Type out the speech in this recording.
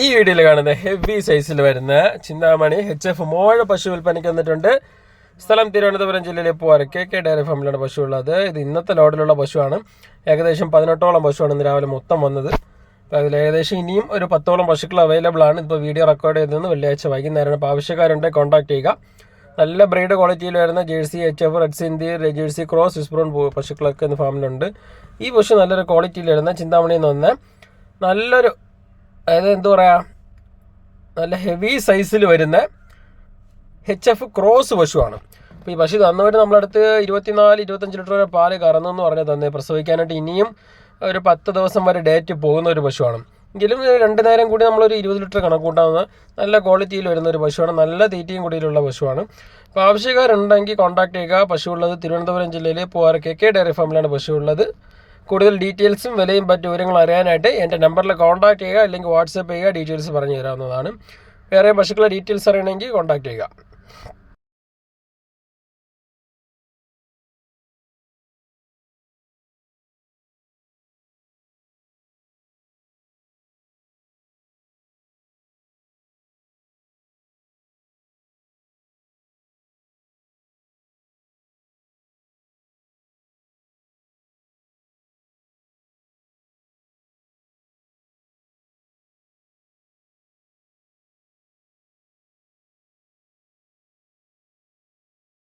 ഈ വീഡിയോയിൽ കാണുന്ന ഹെവി സൈസിൽ വരുന്ന ചിന്താമണി എച്ച് എഫ് മോഴ പശു വിൽപ്പനയ്ക്ക് വന്നിട്ടുണ്ട്. സ്ഥലം തിരുവനന്തപുരം ജില്ലയിലെ പൂവാര കെ കെ ഡയറി ഫാമിലാണ് പശു ഉള്ളത് ഇത് ഇന്നത്തെ ലോഡിലുള്ള പശുവാണ്. ഏകദേശം പതിനെട്ടോളം പശുവാണ് ഇന്ന് രാവിലെ മൊത്തം വന്നത്. അപ്പോൾ അതിൽ ഏകദേശം ഇനിയും ഒരു പത്തോളം പശുക്കൾ അവൈലബിൾ ആണ്. ഇപ്പോൾ വീഡിയോ റെക്കോർഡ് ചെയ്തതെന്ന് വെള്ളിയാഴ്ച വൈകുന്നേരമാണ് അപ്പോൾ ആവശ്യക്കാരുണ്ടെങ്കിൽ കോൺടാക്ട് ചെയ്യുക. നല്ല ബ്രീഡ് ക്വാളിറ്റിയിൽ വരുന്ന Jersey H F red Sindhi Jersey cross വിസ്ബ്രോൺ പശുക്കളൊക്കെ ഇന്ന് ഫാമിലുണ്ട് ഈ പശു നല്ലൊരു ക്വാളിറ്റിയിൽ വരുന്ന ചിന്താമണി എന്ന് നല്ലൊരു അതായത് എന്താ പറയുക നല്ല ഹെവി സൈസിൽ വരുന്ന എച്ച് എഫ് ക്രോസ് പശുവാണ്. അപ്പോൾ ഈ പശു തന്നവർ നമ്മളടുത്ത് ഇരുപത്തിനാല് ഇരുപത്തഞ്ച് ലിറ്റർ വരെ പാൽ കറന്നു എന്ന് പറഞ്ഞാൽ തന്നെ. പ്രസവിക്കാനായിട്ട് ഇനിയും ഒരു പത്ത് ദിവസം വരെ ഡേറ്റ് പോകുന്ന ഒരു പശുവാണ്. എങ്കിലും രണ്ട് നേരം കൂടി നമ്മളൊരു ഇരുപത് ലിറ്റർ കണക്ക് കൂട്ടാവുന്ന നല്ല ക്വാളിറ്റിയിൽ വരുന്ന ഒരു പശുവാണ്. നല്ല തീറ്റയും കൂടിയിലുള്ള പശുവാണ്. അപ്പോൾ ആവശ്യക്കാരുണ്ടെങ്കിൽ കോൺടാക്ട് ചെയ്യുക. പശു ഉള്ളത് തിരുവനന്തപുരം ജില്ലയിലെ പൂവാറ് കെ കെ ഡയറി ഫാമിലാണ് പശു ഉള്ളത്. കൂടുതൽ ഡീറ്റെയിൽസും വിലയും മറ്റു വിവരങ്ങളും അറിയാനായിട്ട് എന്റെ നമ്പറിൽ കോൺടാക്ട് ചെയ്യുക അല്ലെങ്കിൽ വാട്സപ്പ് ചെയ്യുക ഡീറ്റെയിൽസ് പറഞ്ഞു തരാവുന്നതാണ്. വേറെ പശുക്കളെ ഡീറ്റെയിൽസ് അറിയണമെങ്കിൽ കോൺടാക്ട് ചെയ്യുക.